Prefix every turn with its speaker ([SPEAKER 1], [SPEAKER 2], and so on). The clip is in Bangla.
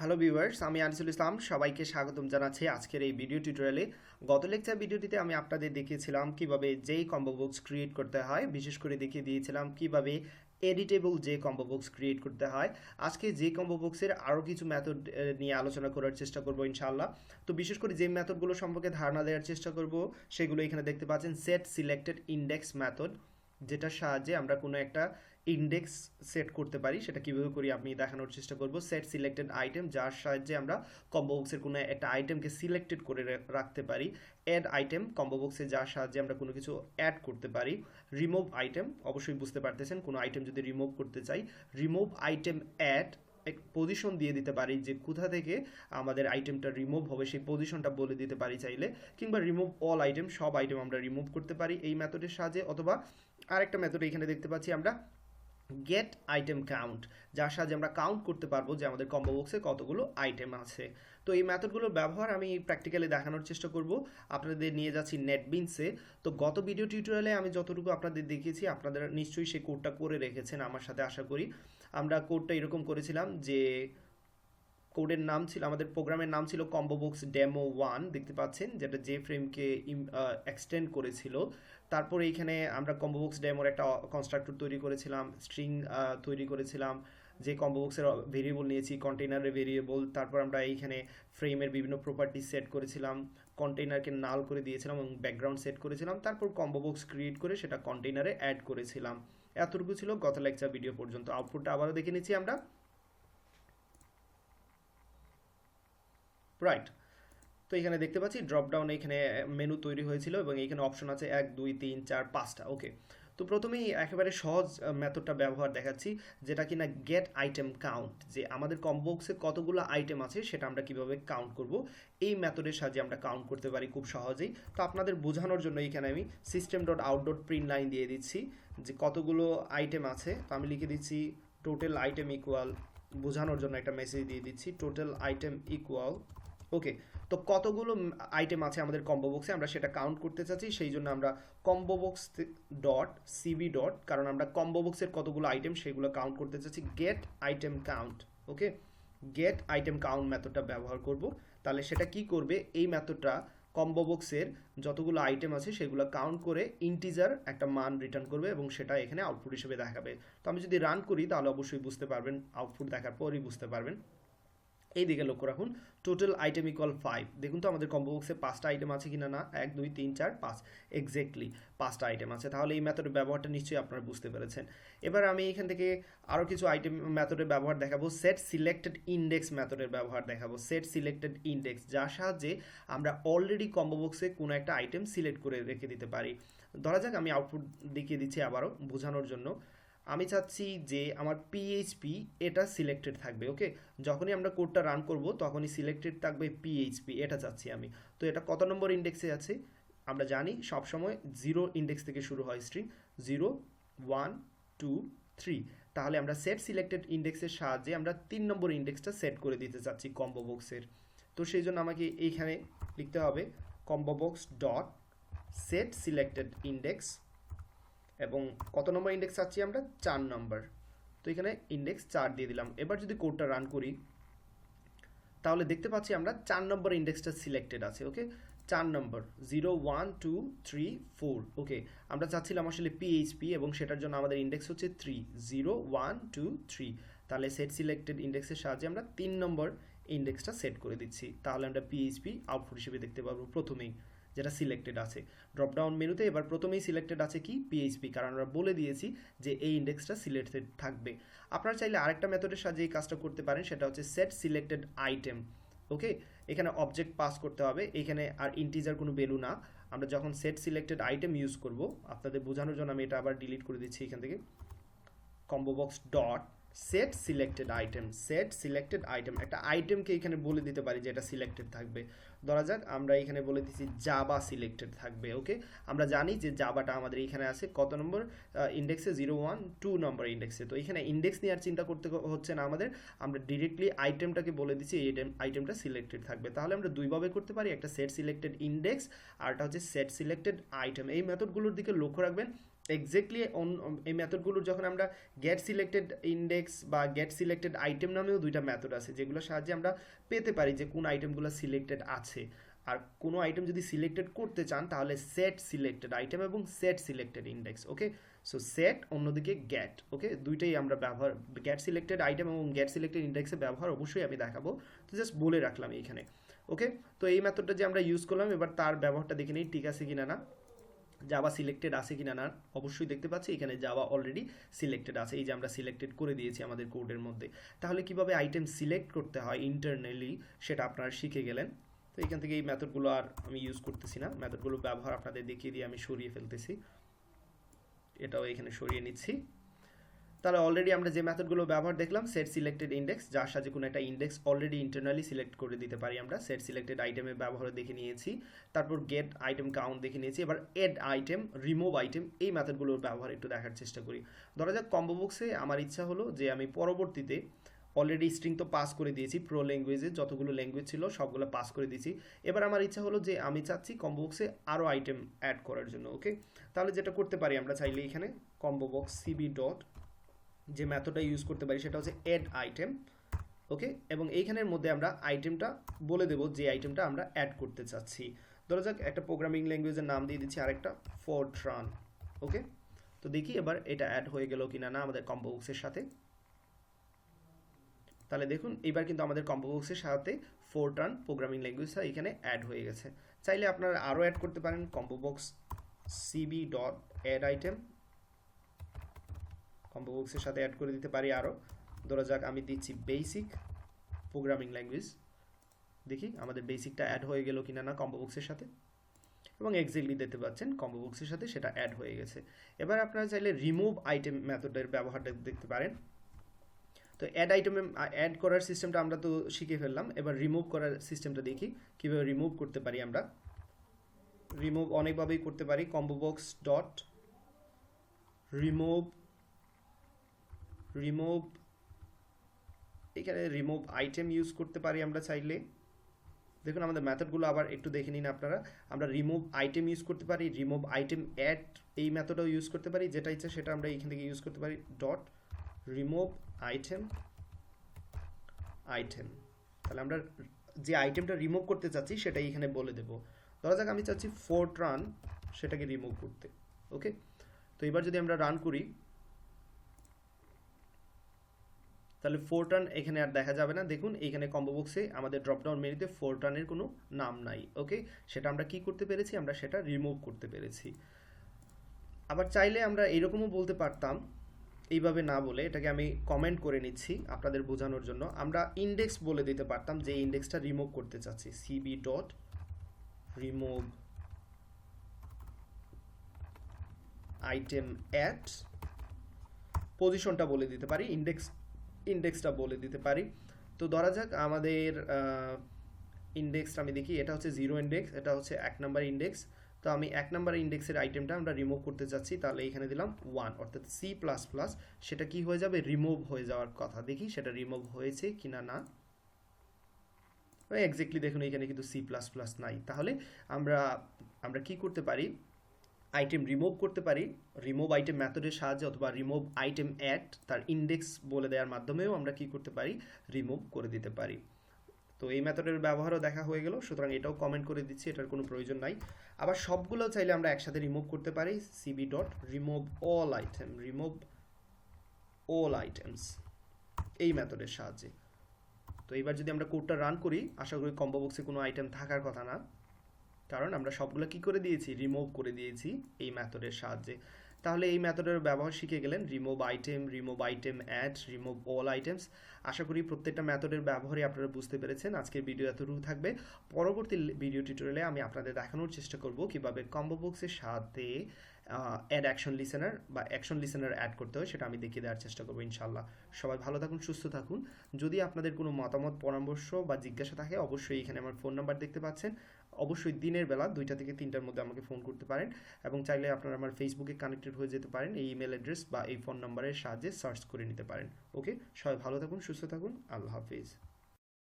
[SPEAKER 1] হ্যালো ভিউয়ার্স আমি আনিসুল ইসলাম, সবাইকে স্বাগতম জানাচ্ছি আজকের এই ভিডিও টিউটোরিয়ালে গত লেকচার ভিডিওটিতে আমি আপনাদের দেখিয়েছিলাম কীভাবে যেই কম্বো বক্স ক্রিয়েট করতে হয়, বিশেষ করে দেখিয়ে দিয়েছিলাম কীভাবে এডিটেবল যে কম্বো বক্স ক্রিয়েট করতে হয়। আজকে যে কম্বো বক্সের আরও কিছু মেথড নিয়ে আলোচনা করার চেষ্টা করব ইনশাআল্লাহ। তো বিশেষ করে যে মেথডগুলো সম্পর্কে ধারণা দেওয়ার চেষ্টা করব, সেগুলো এখানে দেখতে পাচ্ছেন সেট সিলেক্টেড ইন্ডেক্স মেথড যেটার সাহায্যে আমরা কোনো একটা ইন্ডেক্স সেট করতে পারি, সেটা কীভাবে করি আমি দেখানোর চেষ্টা করব। সেট সিলেক্টেড আইটেম যার সাহায্যে আমরা কম্বো বক্সের কোনো একটা আইটেমকে সিলেক্টেড করে রাখতে পারি। অ্যাড আইটেম কম্বো বক্সে যার সাহায্যে আমরা কোনো কিছু অ্যাড করতে পারি। রিমুভ আইটেম অবশ্যই বুঝতে পারতেছেন, কোনো আইটেম যদি রিমুভ করতে চাই রিমুভ আইটেম অ্যাড এক পজিশন দিয়ে দিতে পারি যে কোথা থেকে আমাদের আইটেমটা রিমুভ হবে, সেই পজিশনটা বলে দিতে পারি চাইলে, কিংবা রিমুভ অল আইটেম সব আইটেম আমরা রিমুভ করতে পারি এই মেথডের সাহায্যে, অথবা আরেকটা মেথড এখানে দেখতে পাচ্ছি আমরা গেট আইটেম কাউন্ট যার সাহায্যে আমরা কাউন্ট করতে পারব যে আমাদের কম্বো বক্সে কতগুলো আইটেম আছে। তো এই ম্যাথডগুলোর ব্যবহার আমি প্র্যাকটিক্যালি দেখানোর চেষ্টা করব। আপনাদের নিয়ে যাচ্ছি নেটবিনসে তো গত ভিডিও টিউটোরিয়ালে আমি যতটুকু আপনাদের দেখিয়েছি আপনাদের নিশ্চয়ই সেই কোডটা করে রেখেছেন আমার সাথে আশা করি। আমরা কোডটা এরকম করেছিলাম যে কোডের নাম ছিল, আমাদের প্রোগ্রামের নাম ছিল কম্বো বক্স ডেমো ওয়ান দেখতে পাচ্ছেন? যেটা জে ফ্রেমকে এক্সটেন্ড করেছিল। তারপরে এইখানে আমরা কম্বো বক্স ডেমোর একটা কনস্ট্রাক্টর তৈরি করেছিলাম স্ট্রিং তৈরি করেছিলাম, যে কম্বো বক্সের ভেরিয়েবল নিয়েছি কন্টেইনারের ভেরিয়েবল তারপর আমরা এইখানে ফ্রেমের বিভিন্ন প্রপার্টি সেট করেছিলাম কন্টেইনারকে নাল করে দিয়েছিলাম এবং ব্যাকগ্রাউন্ড সেট করেছিলাম। তারপর কম্বো বক্স ক্রিয়েট করে সেটা কন্টেইনারে অ্যাড করেছিলাম। এতটুকু ছিল গত লেকচার ভিডিও পর্যন্ত। আউটপুটটা আবারও দেখে নিচ্ছি আমরা। রাইট তো এখানে দেখতে পাচ্ছি ড্রপডাউন এখানে মেনু তৈরি হয়েছিল এবং এখানে অপশন আছে এক, দুই, তিন, চার, পাঁচটা। ওকে তো প্রথমেই একেবারে সহজ মেথডটা ব্যবহার দেখাচ্ছি, যেটা কিনা গেট আইটেম কাউন্ট যে আমাদের কমবক্সে কতগুলো আইটেম আছে সেটা আমরা কীভাবে কাউন্ট করব, এই মেথডের সাহায্যে আমরা কাউন্ট করতে পারি খুব সহজেই। তো আপনাদের বোঝানোর জন্য এখানে আমি system dot out dot print line দিয়ে দিচ্ছি, যে কতগুলো আইটেম আছে। তো আমি লিখে দিচ্ছি টোটাল আইটেম ইকুয়াল বোঝানোর জন্য একটা মেসেজ দিয়ে দিচ্ছি টোটাল আইটেম ইকুয়াল ওকে তো কতগুলো আইটেম আছে আমাদের কম্বো বক্সে আমরা সেটা কাউন্ট করতে চাচ্ছি, সেই জন্য আমরা combo box dot CB dot কারণ আমরা কম্বো বক্সের কতগুলো আইটেম সেগুলো কাউন্ট করতে চাচ্ছি। Get item count okay get item count মেথডটা ব্যবহার করব। তাহলে সেটা কি করবে? এই মেথডটা কম্বো বক্সের যতগুলো আইটেম আছে সেগুলো কাউন্ট করে ইন্টিজার একটা মান রিটার্ন করবে এবং সেটা এখানে আউটপুট হিসেবে দেখাবে। তো আমি যদি রান করি, তাহলে অবশ্যই বুঝতে পারবেন আউটপুট দেখার পরই বুঝতে পারবেন। এই দিকে লক্ষ্য রাখুন টোটাল আইটেম ইকুয়াল ফাইভ দেখুন তো আমাদের কম্বো বক্সে পাঁচটা আইটেম আছে কিনা না? এক, দুই, তিন, চার, পাঁচ। এক্স্যাক্টলি পাঁচটা আইটেম আছে। তাহলে এই ম্যাথডের ব্যবহারটা নিশ্চয়ই আপনারা বুঝতে পেরেছেন। এবার আমি এখান থেকে আরও কিছু আইটেম ম্যাথডের ব্যবহার দেখাবো। সেট সিলেক্টেড ইন্ডেক্স ম্যাথডের ব্যবহার দেখাবো। সেট সিলেক্টেড ইন্ডেক্স যার সাহায্যে আমরা অলরেডি কম্বো বক্সে কোনো একটা আইটেম সিলেক্ট করে রেখে দিতে পারি। ধরা যাক আমি আউটপুট দেখিয়ে দিচ্ছি আবারও বোঝানোর জন্য। আমি চাচ্ছি যে আমার পিএইচপি এটা সিলেক্টেড থাকবে ওকে যখনই আমরা কোডটা রান করব, তখনই সিলেক্টেড থাকবে পিএইচপি এটা চাচ্ছি আমি। তো এটা কত নম্বর ইন্ডেক্সে আছে? আমরা জানি সবসময় জিরো ইন্ডেক্স থেকে শুরু হয় string zero one two three তাহলে আমরা সেট সিলেক্টেড ইন্ডেক্সের সাহায্যে আমরা তিন নম্বর ইন্ডেক্সটা সেট করে দিতে চাচ্ছি কম্বো বক্সের তো সেই জন্য আমাকে এইখানে লিখতে হবে combo box dot set selected index এবং কত নম্বর ইন্ডেক্স চাচ্ছি আমরা? চার নম্বর। তো এখানে ইন্ডেক্স চার দিয়ে দিলাম। এবার যদি কোডটা রান করি, তাহলে দেখতে পাচ্ছি আমরা চার নম্বর ইন্ডেক্সটা সিলেক্টেড আছে ওকে চার নম্বর zero one two three four okay আমরা চাচ্ছিলাম আসলে পিএইচপি এবং সেটার জন্য আমাদের ইন্ডেক্স হচ্ছে three zero one two three তাহলে সেট সিলেক্টেড ইন্ডেক্সের সাহায্যে আমরা তিন নম্বর ইন্ডেক্সটা সেট করে দিচ্ছি। তাহলে আমরা পিএইচপি আউটপুট হিসেবে দেখতে পারব প্রথমেই। যেটা সিলেক্টেড আছে। ড্রপডাউন মেনুতে এবার প্রথমেই সিলেক্টেড আছে কি? পিএইচপি কারণ আমরা বলে দিয়েছি যে এই ইন্ডেক্সটা সিলেক্টেড থাকবে। আপনারা চাইলে আরেকটা মেথডের সাহায্যে এই কাজটা করতে পারেন, সেটা হচ্ছে সেট সিলেক্টেড আইটেম ওকে এখানে অবজেক্ট পাস করতে হবে, এখানে আর ইন্টিজার কোনো ভ্যালু না। আমরা যখন সেট সিলেক্টেড আইটেম ইউজ করব, আপনাদের বোঝানোর জন্য আমি এটা আবার ডিলিট করে দিচ্ছি এখান থেকে। Combo box dot set selected item set selected item একটা আইটেমকে এখানে বলে দিতে পারি যে এটা সিলেক্টেড থাকবে। ধরা যাক, আমরা এখানে বলে দিচ্ছি জাবা সিলেক্টেড থাকবে ওকে আমরা জানি যে জাবাটা আমাদের এখানে আছে, কত নম্বর? ইন্ডেক্সে জিরো ওয়ান টু নম্বর ইন্ডেক্সে তো এখানে ইন্ডেক্স নিয়ে আর চিন্তা করতে হচ্ছে না আমাদের, আমরা ডিরেক্টলি আইটেমটাকে বলে দিচ্ছি এই আইটেমটা সিলেক্টেড থাকবে। তাহলে আমরা দুইভাবে করতে পারি, একটা সেট সিলেক্টেড ইন্ডেক্স আর একটা হচ্ছে সেট সিলেক্টেড আইটেম এই মেথডগুলোর দিকে লক্ষ্য রাখবেন এক্স্যাক্টলি এই মেথডগুলোর যখন আমরা গেট সিলেক্টেড ইন্ডেক্স বা গেট সিলেক্টেড আইটেম নামেও দুইটা মেথড আছে, যেগুলোর সাহায্যে আমরা পেতে পারি যে কোন আইটেমগুলো সিলেক্টেড আছে। আর কোনো আইটেম যদি সিলেক্টেড করতে চান, তাহলে সেট সিলেক্টেড আইটেম এবং set selected index okay so set অন্যদিকে গ্যাট ওকে দুইটাই আমরা ব্যবহার গ্যাট সিলেক্টেড আইটেম এবং গ্যাট সিলেক্টেড ইন্ডেক্সের ব্যবহার অবশ্যই আমি দেখাবো। তো জাস্ট বলে রাখলাম এইখানে ওকে তো এই মেথডটা যে আমরা ইউজ করলাম, এবার তার ব্যবহারটা দেখে নিই, ঠিক আছে কিনা না? জাভা সিলেক্টেড আছে কিনা না, অবশ্যই দেখতে পাচ্ছি, এখানে জাভা অলরেডি সিলেক্টেড আছে, এই যে আমরা সিলেক্টেড করে দিয়েছি আমাদের কোডের মধ্যে। তাহলে কীভাবে আইটেম সিলেক্ট করতে হয় ইন্টারনালি সেটা আপনারা শিখে গেলেন। তো এখান থেকে এই মেথডগুলো আর আমি ইউজ করতেছি না। মেথডগুলো ব্যবহার আপনাদের দেখিয়ে দিয়ে আমি সরিয়ে ফেলতেছি। এটাও এখানে সরিয়ে নিচ্ছি। তাহলে অলরেডি আমরা যে মেথডগুলো ব্যবহার দেখলাম সেট সিলেক্টেড ইন্ডেক্স যার সাথে কোনো একটা ইন্ডেক্স অলরেডি ইন্টারনালি সিলেক্ট করে দিতে পারি আমরা। সেট সিলেক্টেড আইটেমের ব্যবহার দেখে নিয়েছি। তারপর গেট আইটেম কাউন্ট দেখে নিয়েছি। এবার এড আইটেম রিমুভ আইটেম এই মেথডগুলোর ব্যবহার একটু দেখার চেষ্টা করি। ধরা যাক কম্বো বক্সে আমার ইচ্ছা হলো যে আমি পরবর্তীতে অলরেডি স্ট্রিং তো পাস করে দিয়েছি প্রো ল্যাঙ্গুয়েজে যতগুলো ল্যাঙ্গুয়েজ ছিল সবগুলো পাস করে দিয়েছি। এবার আমার ইচ্ছা হলো যে আমি চাচ্ছি কম্বো বক্সে আরও আইটেম অ্যাড করার জন্য ওকে তাহলে যেটা করতে পারি আমরা চাইলে এখানে কম্বো বক্স সিবি ডট যে মেথডটা ইউজ করতে পারি সেটা হচ্ছে অ্যাড আইটেম ওকে এবং এইখানের মধ্যে আমরা আইটেমটা বলে দেবো যে আইটেমটা আমরা অ্যাড করতে চাচ্ছি। ধরা যাক একটা প্রোগ্রামিং ল্যাঙ্গুয়েজের নাম দিয়ে দিচ্ছি আরেকটা ফোর্ট্রান ওকে তো দেখি এবার এটা অ্যাড হয়ে গেল কিনা না আমাদের কম্বো বক্সের সাথে। তাহলে দেখুন এবার কিন্তু আমাদের কম্বো বক্সের সাথে ফোর্ট্রান প্রোগ্রামিং ল্যাঙ্গুয়েজটা এখানে অ্যাড হয়ে গেছে। চাইলে আপনারা আরও অ্যাড করতে পারেন combo box CB dot add item combo বক্সের সাথে অ্যাড করে দিতে পারি আরও ধরা যাক, আমি দিচ্ছি বেসিক প্রোগ্রামিং ল্যাঙ্গুয়েজ দেখি, আমাদের বেসিকটা অ্যাড হয়ে গেল কিনা না কম্বো বক্সের সাথে। এবং এক্স্যাক্টলি দেখতে পাচ্ছেন কম্বো বক্সের সাথে সেটা অ্যাড হয়ে গেছে। এবার আপনারা চাইলে রিমুভ আইটেম মেথডের ব্যবহারটা দেখতে পারেন। তো অ্যাড আইটেমে অ্যাড করার সিস্টেমটা আমরা তো শিখে ফেললাম। এবার রিমুভ করার সিস্টেমটা দেখি, কীভাবে রিমুভ করতে পারি আমরা। রিমুভ অনেকভাবেই করতে পারি combo box dot remove remove এখানে রিমুভ আইটেম ইউজ করতে পারি আমরা চাইলে। দেখুন, আমাদের মেথডগুলো আবার একটু দেখে নিন আপনারা। আমরা রিমুভ আইটেম ইউজ করতে পারি রিমুভ আইটেম অ্যাড এই মেথডও ইউজ করতে পারি, যেটা ইচ্ছা সেটা আমরা এইখান থেকে ইউজ করতে পারি। ডট রিমুভ আইটেম আইটেম তাহলে আমরা যে আইটেমটা রিমুভ করতে চাচ্ছি, সেটাই এখানে বলে দেব। ধরা যাক আমি চাচ্ছি ফোর্ট রান সেটাকে রিমুভ করতে। ওকে তো এবার যদি আমরা রান করি, তাহলে ফোর টার্ন এখানে আর দেখা যাবে না। দেখুন এইখানে কম্বো বক্সে আমাদের ড্রপডাউন মেনুতে ফোর টার্নের কোনো নাম নাই। ওকে সেটা আমরা কি করতে পেরেছি? আমরা সেটা রিমুভ করতে পেরেছি। আবার চাইলে আমরা এরকমও বলতে পারতাম এইভাবে না বলে এটাকে আমি কমেন্ট করে নিচ্ছি আপনাদের বোঝানোর জন্য। আমরা ইন্ডেক্স বলে দিতে পারতাম যে ইন্ডেক্সটা রিমুভ করতে চাচ্ছি। CB dot remove item at পজিশনটা বলে দিতে পারি ইন্ডেক্স ইন্ডেক্সটা বলে দিতে পারি। তো ধরা যাক আমাদের ইন্ডেক্সটা আমি দেখি, এটা হচ্ছে জিরো ইন্ডেক্স এটা হচ্ছে এক নাম্বার ইন্ডেক্স তো আমি এক নাম্বার ইন্ডেক্সের আইটেমটা আমরা রিমুভ করতে চাচ্ছি, তাহলে এখানে দিলাম ওয়ান অর্থাৎ সি প্লাস প্লাস সেটা কি হয়ে যাবে? রিমুভ হয়ে যাওয়ার কথা। দেখি সেটা রিমুভ হয়েছে কিনা না। না এক্স্যাক্টলি দেখুন, এখানে কিন্তু সি প্লাস প্লাস নাই। তাহলে আমরা আমরা কি করতে পারি? আইটেম রিমুভ করতে পারি। রিমুভ আইটেম মেথডের সাহায্যে অথবা রিমুভ আইটেম অ্যাড তার ইন্ডেক্স বলে দেওয়ার মাধ্যমেও আমরা কি করতে পারি? রিমুভ করে দিতে পারি। তো এই মেথডের ব্যবহারও দেখা হয়ে গেল, সুতরাং এটাও কমেন্ট করে দিচ্ছি, এটার কোনো প্রয়োজন নাই। আবার সবগুলো চাইলে আমরা একসাথে রিমুভ করতে পারি CB dot remove all item remove all items এই মেথডের সাহায্যে। তো এবার যদি আমরা কোডটা রান করি, আশা করি কম্বো বক্সে কোনো আইটেম থাকার কথা না। কারণ আমরা সবগুলো কি করে দিয়েছি? রিমুভ করে দিয়েছি এই মেথডের সাহায্যে। তাহলে এই মেথডের ব্যবহার শিখে গেলেন। Remove item remove item add remove all items আশা করি প্রত্যেকটা মেথডের ব্যবহারই আপনারা বুঝতে পেরেছেন। আজকের ভিডিও এতটুকু থাকবে। পরবর্তী ভিডিও টিউটোরিয়ালে আমি আপনাদের দেখানোর চেষ্টা করব কীভাবে কম্বো বক্সের সাথে অ্যাড অ্যাকশন লিসেনার বা অ্যাকশন লিসেনার অ্যাড করতে হয় সেটা আমি দেখিয়ে দেওয়ার চেষ্টা করব ইনশাল্লাহ সবাই ভালো থাকুন সুস্থ থাকুন। যদি আপনাদের কোনো মতামত পরামর্শ বা জিজ্ঞাসা থাকে অবশ্যই এখানে আমার ফোন নাম্বার দেখতে পাচ্ছেন। অবশ্যই দিনের বেলা দুইটা থেকে তিনটার মধ্যে আমাকে ফোন করতে পারেন এবং চাইলে আপনারা আমার ফেসবুকে কানেক্টেড হয়ে যেতে পারেন। এই ইমেল অ্যাড্রেস বা এই ফোন নাম্বারের সাহায্যে সার্চ করে নিতে পারেন। ওকে সবাই ভালো থাকুন সুস্থ থাকুন। আল্লাহ হাফিজ।